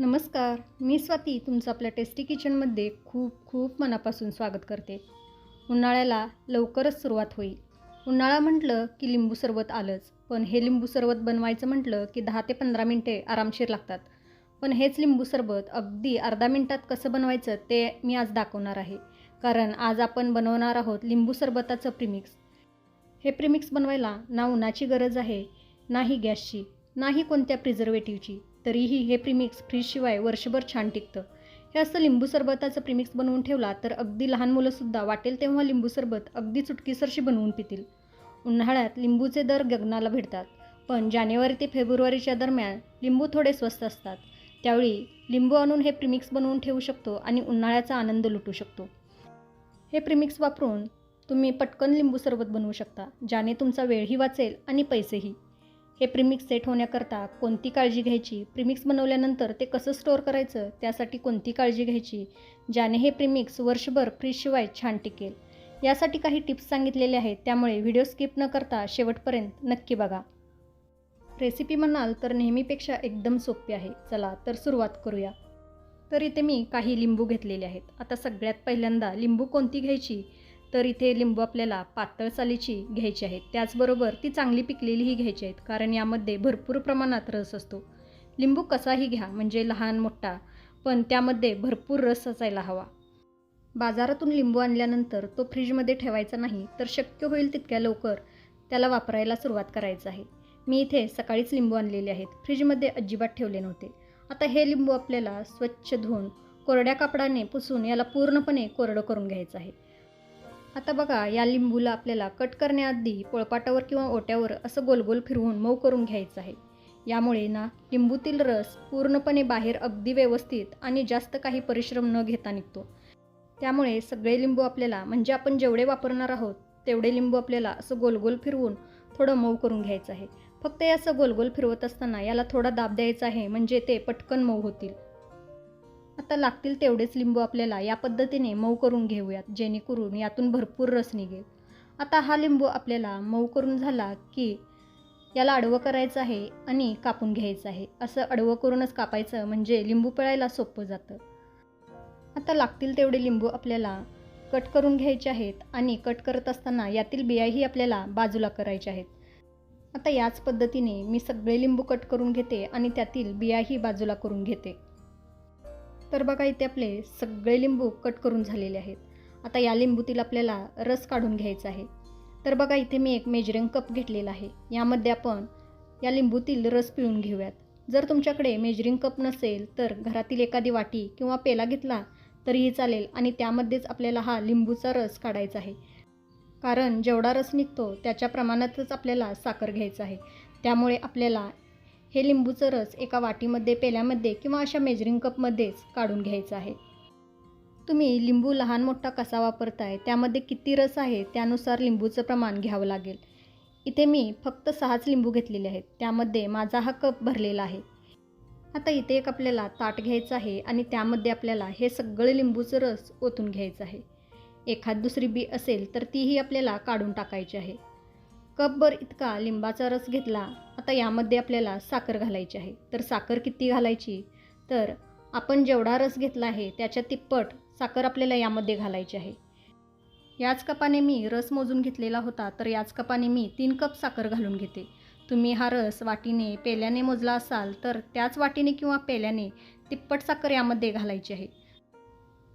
नमस्कार मी स्वाती तुमचं आपल्या टेस्टी किचनमध्ये खूप खूप मनापासून स्वागत करते. उन्हाळ्याला लवकरच सुरुवात होईल. उन्हाळा म्हटलं की लिंबू सरबत आलंच पण हे लिंबू सरबत बनवायचं म्हटलं की दहा ते पंधरा मिनटे आरामशीर लागतात. पण हेच लिंबू सरबत अगदी अर्धा मिनटात कसं बनवायचं ते मी आज दाखवणार आहे. कारण आज आपण बनवणार आहोत लिंबू सरबताचं प्रिमिक्स हे प्रिमिक्स बनवायला ना उन्हाची गरज आहे नाही गॅसची नाही कोणत्या प्रिझर्वेटिव्हची तरीही हे प्रिमिक्स फ्रीजशिवाय वर्षभर छान टिकतं. हे असं लिंबू सरबताचं प्रिमिक्स बनवून ठेवला तर अगदी लहान मुलंसुद्धा वाटेल तेव्हा लिंबू सरबत अगदी चुटकीसरशी बनवून पितील. उन्हाळ्यात लिंबूचे दर गगनाला भिडतात पण जानेवारी ते फेब्रुवारीच्या दरम्यान लिंबू थोडे स्वस्त असतात. त्यावेळी लिंबू आणून हे प्रिमिक्स बनवून ठेवू शकतो आणि उन्हाळ्याचा आनंद लुटू शकतो. हे प्रिमिक्स वापरून तुम्ही पटकन लिंबू सरबत बनवू शकता ज्याने तुमचा वेळही वाचेल आणि पैसेही. हे प्रिमिक्स सेट होण्याकरता कोणती काळजी घ्यायची? प्रिमिक्स बनवल्यानंतर ते कसं स्टोअर करायचं? त्यासाठी कोणती काळजी घ्यायची? ज्याने हे प्रिमिक्स वर्षभर फ्रीजशिवाय छान टिकेल. यासाठी काही टिप्स सांगितलेले आहेत. त्यामुळे व्हिडिओ स्किप न करता शेवटपर्यंत नक्की बघा. रेसिपी म्हणाल तर नेहमीपेक्षा एकदम सोपी आहे. चला तर सुरुवात करूया. तर इथे मी काही लिंबू घेतलेले आहेत. आता सगळ्यात पहिल्यांदा लिंबू कोणती घ्यायची? तर इथे लिंबू आपल्याला पातळ सालीची घ्यायची आहेत. त्याचबरोबर ती चांगली पिकलेलीही घ्यायची आहेत कारण यामध्ये भरपूर प्रमाणात रस असतो. लिंबू कसाही घ्या म्हणजे लहान मोठा पण त्यामध्ये भरपूर रस असायला हवा. बाजारातून लिंबू आणल्यानंतर तो फ्रीजमध्ये ठेवायचा नाही तर शक्य होईल तितक्या लवकर त्याला वापरायला सुरुवात करायचं आहे. मी इथे सकाळीच लिंबू आणलेले आहेत. फ्रीजमध्ये अजिबात ठेवले नव्हते. आता हे लिंबू आपल्याला स्वच्छ धुवून कोरड्या कापडाने पुसून याला पूर्णपणे कोरडं करून घ्यायचं आहे. आता बघा या लिंबूला आपल्याला कट करण्याआधी पोळपाटावर किंवा ओट्यावर असं गोलगोल फिरवून मऊ करून घ्यायचं आहे. यामुळे ना लिंबूतील रस पूर्णपणे बाहेर अगदी व्यवस्थित आणि जास्त काही परिश्रम न घेता निघतो. त्यामुळे सगळे लिंबू आपल्याला म्हणजे आपण जेवढे वापरणार आहोत तेवढे लिंबू आपल्याला असं गोलगोल फिरवून थोडं मऊ करून घ्यायचं आहे. फक्त हे असं गोलगोल फिरवत असताना याला थोडा दाब द्यायचा आहे म्हणजे ते पटकन मऊ होतील. आता लागतील तेवढेच लिंबू आपल्याला या पद्धतीने मऊ करून घेऊयात जेणेकरून यातून भरपूर रस निघेल. आता हा लिंबू आपल्याला मऊ करून झाला की याला अडवं करायचं आहे आणि कापून घ्यायचं आहे. असं अडवं करूनच कापायचं म्हणजे लिंबू पिळायला सोपं जातं. आता लागतील तेवढे लिंबू आपल्याला कट करून घ्यायचे आहेत आणि कट करत असताना यातील बियाही आपल्याला बाजूला करायच्या आहेत. आता याच पद्धतीने मी सगळे लिंबू कट करून घेते आणि त्यातील बियाही बाजूला करून घेते. तर बघा इथे आपले सगळे लिंबू कट करून झालेले आहेत. आता या लिंबूतील आपल्याला रस काढून घ्यायचा आहे. तर बघा इथे मी एक मेजरिंग कप घेतलेला आहे. यामध्ये आपण या लिंबूतील रस पिळून घेऊयात. जर तुमच्याकडे मेजरिंग कप नसेल तर घरातील एखादी वाटी किंवा पेला घेतला तरीही चालेल आणि त्यामध्येच आपल्याला हा लिंबूचा रस काढायचा आहे. कारण जेवढा रस निघतो त्याच्या प्रमाणातच आपल्याला साखर घ्यायचा आहे. त्यामुळे आपल्याला हे लिंबूचं रस एका वाटीमध्ये पेल्यामध्ये किंवा अशा मेजरिंग कपमध्येच काढून घ्यायचं आहे. तुम्ही लिंबू लहान मोठा कसा वापरताय त्यामध्ये किती रस आहे त्यानुसार लिंबूचं प्रमाण घ्यावं लागेल. इथे मी फक्त सहाच लिंबू घेतलेले आहेत त्यामध्ये माझा हा कप भरलेला आहे. आता इथे एक आपल्याला ताट घ्यायचं आहे आणि त्यामध्ये आपल्याला हे सगळं लिंबूचं रस ओतून घ्यायचं आहे. एखाद दुसरी बी असेल तर तीही आपल्याला काढून टाकायची आहे. कपभर इतका लिंबाचा रस घेतला. आता यामध्ये आपल्याला साखर घालायची आहे. तर साखर किती घालायची? तर आपण जेवढा रस घेतला आहे त्याच्या तिप्पट साखर आपल्याला यामध्ये घालायची आहे. याच कपाने मी रस मोजून घेतलेला होता तर याच कपाने मी तीन कप साखर घालून घेते. तुम्ही हा रस वाटीने पेल्याने मोजला असाल तर त्याच वाटीने किंवा पेल्याने तिप्पट साखर यामध्ये घालायची आहे.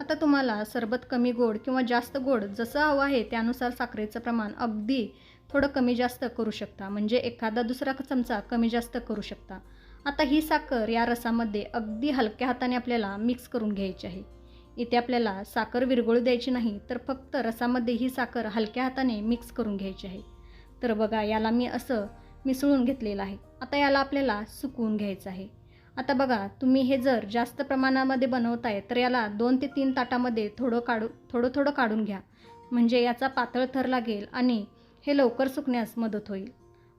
आता तुम्हाला सरबत कमी गोड किंवा जास्त गोड जसं हवं आहे त्यानुसार साखरेचं प्रमाण अगदी थोडं कमी जास्त करू शकता. म्हणजे एखादा दुसरा चमचा कमी जास्त करू शकता. आता ही साखर या रसामध्ये अगदी हलक्या हाताने आपल्याला मिक्स करून घ्यायची आहे. इथे आपल्याला साखर विरघळू द्यायची नाही तर फक्त रसामध्ये ही साखर हलक्या हाताने मिक्स करून घ्यायची आहे. तर बघा याला मी असं मिसळून घेतलेलं आहे. आता याला आपल्याला सुकवून घ्यायचं आहे. आता बघा तुम्ही हे जर जास्त प्रमाणामध्ये बनवताय तर याला दोन ते तीन ताटामध्ये थोडं काढू थोडं थोडं काढून घ्या. म्हणजे याचा पातळ थर लागेल आणि हे लवकर सुकण्यास मदत होईल.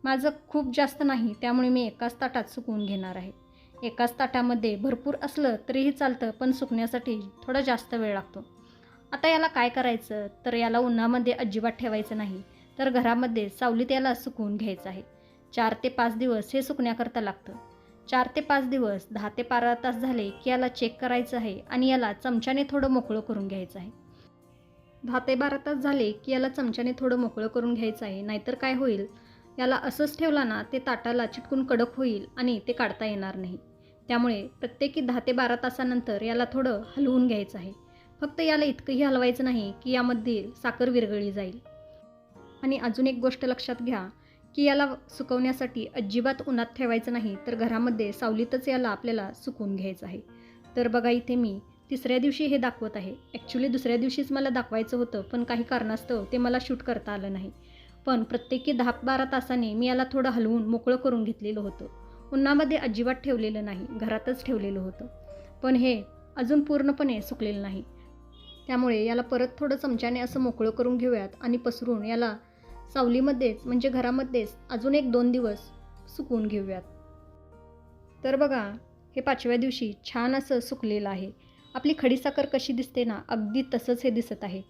माझं खूप जास्त नाही त्यामुळे मी एकाच ताटात सुकवून घेणार आहे. एकाच ताटामध्ये भरपूर असलं तरीही चालतं पण सुकण्यासाठी थोडा जास्त वेळ लागतो. आता याला काय करायचं? तर याला उन्हामध्ये अजिबात ठेवायचं नाही तर घरामध्ये सावलीत याला सुकवून घ्यायचं आहे. चार ते पाच दिवस हे सुकण्याकरता लागतं. चार ते पाच दिवस दहा ते बारा तास झाले की याला चेक करायचं आहे आणि याला चमच्याने थोडं मोकळं करून घ्यायचं आहे. दहा ते बारा तास झाले की याला चमच्याने थोडं मोकळं करून घ्यायचं आहे नाहीतर काय होईल? याला असंच ठेवला ना ते ताटाला चिटकून कडक होईल आणि ते काढता येणार नाही. त्यामुळे प्रत्येकी दहा ते बारा तासानंतर याला थोडं हलवून घ्यायचं आहे. फक्त याला इतकंही हलवायचं नाही की यामध्ये साखर विरगळी जाईल. आणि अजून एक गोष्ट लक्षात घ्या की याला सुकवण्यासाठी अजिबात उन्हात ठेवायचं नाही तर घरामध्ये सावलीतच याला आपल्याला सुकवून घ्यायचं आहे. तर बघा इथे मी तिसऱ्या दिवशी हे दाखवत आहे. ॲक्च्युली दुसऱ्या दिवशीच मला दाखवायचं होतं पण काही कारणास्तव ते मला शूट करता आलं नाही. पण प्रत्येकी दहा बारा तासाने मी याला थोडं हलवून मोकळं करून घेतलेलं होतं. उन्हामध्ये अजिबात ठेवलेलं नाही घरातच ठेवलेलं होतं. पण हे अजून पूर्णपणे सुकलेलं नाही. त्यामुळे याला परत थोडं चमच्याने असं मोकळं करून घेऊयात आणि पसरून याला सावलीमध्येच म्हणजे घरामध्येच अजून एक दोन दिवस सुकवून घेऊयात. तर बघा हे पाचव्या दिवशी छान असं सुकलेलं आहे. आपली खडीसाखर कशी दिसते ना अगदी तसंच हे दिसत आहे.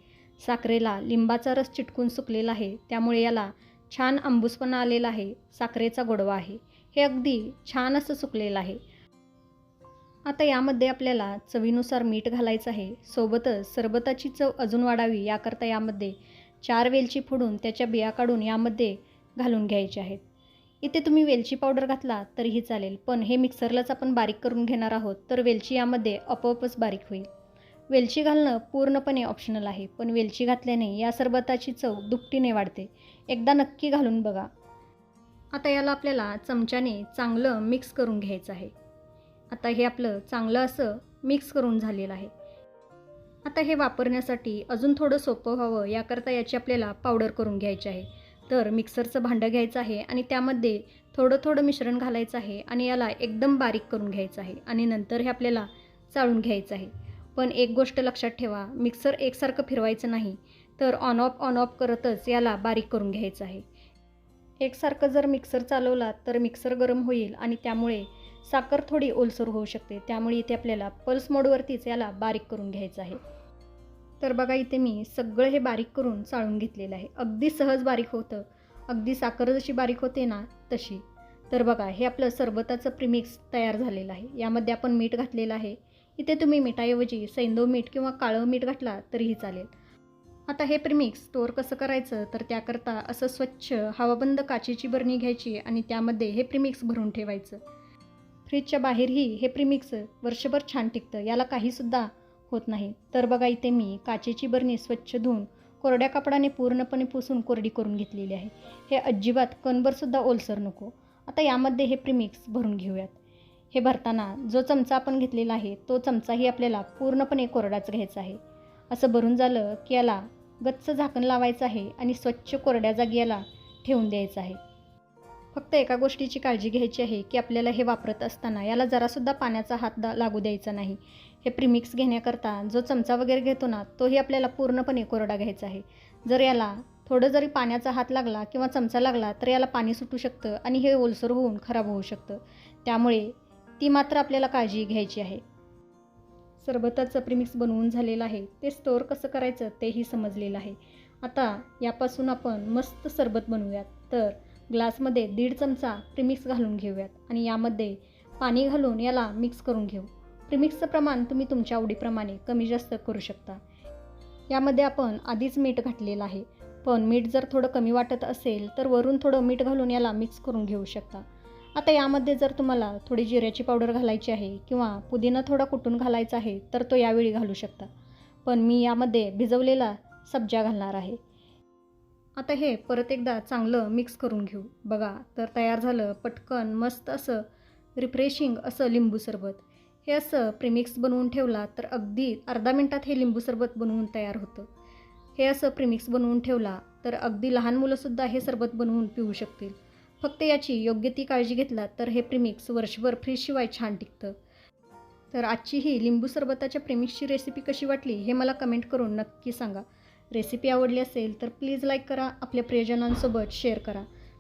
साखरेला लिंबाचा रस चिटकून सुकलेला आहे त्यामुळे याला छान आंबूसपणा आलेला आहे साखरेचा गोडवा आहे. हे अगदी छान असं सुकलेलं आहे. आता यामध्ये आपल्याला चवीनुसार मीठ घालायचं आहे. सोबतच सरबताची चव अजून वाढावी याकरता यामध्ये चार वेलची फोडून त्याच्या बिया काढून यामध्ये घालून घ्यायचे आहेत. इथे तुम्ही वेलची पावडर घातला तरीही चालेल पण हे मिक्सरलाच आपण बारीक करून घेणार आहोत तर वेलची यामध्ये आपोआपच बारीक होईल. वेलची घालणं पूर्णपणे ऑप्शनल आहे पण वेलची घातल्याने या सरबताची चव दुपटीने वाढते. एकदा नक्की घालून बघा. आता याला आपल्याला चमच्याने चांगलं मिक्स करून घ्यायचं आहे. आता हे आपलं चांगलं असं मिक्स करून झालेलं आहे. आता हे वापरण्यासाठी अजून थोडं सोपं व्हावं याकरता याची आपल्याला पावडर करून घ्यायची आहे. तर मिक्सरचं भांडं घ्यायचं आहे आणि त्यामध्ये थोडं थोडं मिश्रण घालायचं आहे आणि याला एकदम बारीक करून घ्यायचं आहे आणि नंतर हे आपल्याला चाळून घ्यायचं आहे. पण एक गोष्ट लक्षात ठेवा मिक्सर एकसारखं फिरवायचं नाही तर ऑन ऑफ ऑन ऑफ करतच याला बारीक करून घ्यायचं आहे. एकसारखं जर मिक्सर चालवला तर मिक्सर गरम होईल आणि त्यामुळे साखर थोडी ओलसर होऊ शकते. त्यामुळे इथे आपल्याला पल्स मोडवरतीच याला बारीक करून घ्यायचं आहे. तर बघा इथे मी सगळं हे बारीक करून चाळून घेतलेलं आहे. अगदी सहज बारीक होतं. अगदी साखर जशी बारीक होते ना तशी. तर बघा हे आपलं सरबताचं प्रिमिक्स तयार झालेलं आहे. यामध्ये आपण मीठ घातलेलं आहे. इथे तुम्ही मिठाऐवजी सैंदव मीठ किंवा काळं मीठ घातला तरीही चालेल. आता हे प्रिमिक्स स्टोअर कसं करायचं? तर त्याकरता असं स्वच्छ हवाबंद काचेची बरणी घ्यायची आणि त्यामध्ये हे प्रिमिक्स भरून ठेवायचं. फ्रीजच्या बाहेरही हे प्रिमिक्स वर्षभर छान टिकतं. याला काहीसुद्धा होत नाही. तर बघा इथे मी काचेची बरणी स्वच्छ धुवून कोरड्या कपडाने पूर्णपणे पुसून कोरडी करून घेतलेली आहे. हे अजिबात कणभरसुद्धा ओलसर नको. आता यामध्ये हे प्रिमिक्स भरून घेऊयात. हे भरताना जो चमचा आपण घेतलेला आहे तो चमचाही आपल्याला पूर्णपणे कोरडाच घ्यायचा आहे. असं भरून झालं की याला गच्च झाकण लावायचं आहे आणि स्वच्छ कोरड्या जागी याला ठेवून द्यायचं आहे. फक्त एका गोष्टीची काळजी घ्यायची आहे की आपल्याला हे वापरत असताना याला जरासुद्धा पाण्याचा हात दा लागू द्यायचा नाही. हे प्रिमिक्स घेण्याकरता जो चमचा वगैरे घेतो ना तोही आपल्याला पूर्णपणे कोरडा घ्यायचा आहे. जर याला थोडं जरी पाण्याचा हात लागला किंवा चमचा लागला तर याला पाणी सुटू शकतं आणि हे ओलसर होऊन खराब होऊ शकतं. त्यामुळे ती मात्र आपल्याला काळजी घ्यायची आहे. सरबताचं प्रिमिक्स बनवून झालेलं आहे. ते स्टोअर कसं करायचं तेही समजलेलं आहे. आता यापासून आपण मस्त सरबत बनवूयात. तर ग्लासमध्ये दीड चमचा प्रिमिक्स घालून घेऊयात आणि यामध्ये पाणी घालून याला मिक्स करून घेऊ. प्रिमिक्सचं प्रमाण तुम्ही तुमच्या आवडीप्रमाणे कमी जास्त करू शकता. यामध्ये आपण आधीच मीठ घातलेलं आहे. पण मीठ जर थोडं कमी वाटत असेल तर वरून थोडं मीठ घालून याला मिक्स करून घेऊ शकता. आता यामध्ये जर तुम्हाला थोडी जिऱ्याची पावडर घालायची आहे किंवा पुदिना थोडा कुटून घालायचा आहे तर तो यावेळी घालू शकता. पण मी यामध्ये भिजवलेला सब्जा घालणार आहे. आता हे परत एकदा चांगलं मिक्स करून घेऊ. बघा तर तयार झालं पटकन मस्त असं रिफ्रेशिंग असं लिंबू सरबत. हे असं प्रिमिक्स बनवून ठेवला तर अगदी अर्धा मिनटात हे लिंबू सरबत बनवून तयार होतं. हे असं प्रिमिक्स बनवून ठेवला तर अगदी लहान मुलंसुद्धा हे सरबत बनवून पिऊ शकतील. फक्त याची योग्य ती काळजी घेतला तर हे प्रिमिक्स वर्षभर फ्रीजशिवाय छान टिकतं. तर आजची ही लिंबू सरबताच्या प्रेमिक्सची रेसिपी कशी वाटली हे मला कमेंट करून नक्की सांगा. रेसिपी आवडली असेल तर प्लीज लाईक करा आपल्या प्रियजनांसोबत शेअर करा.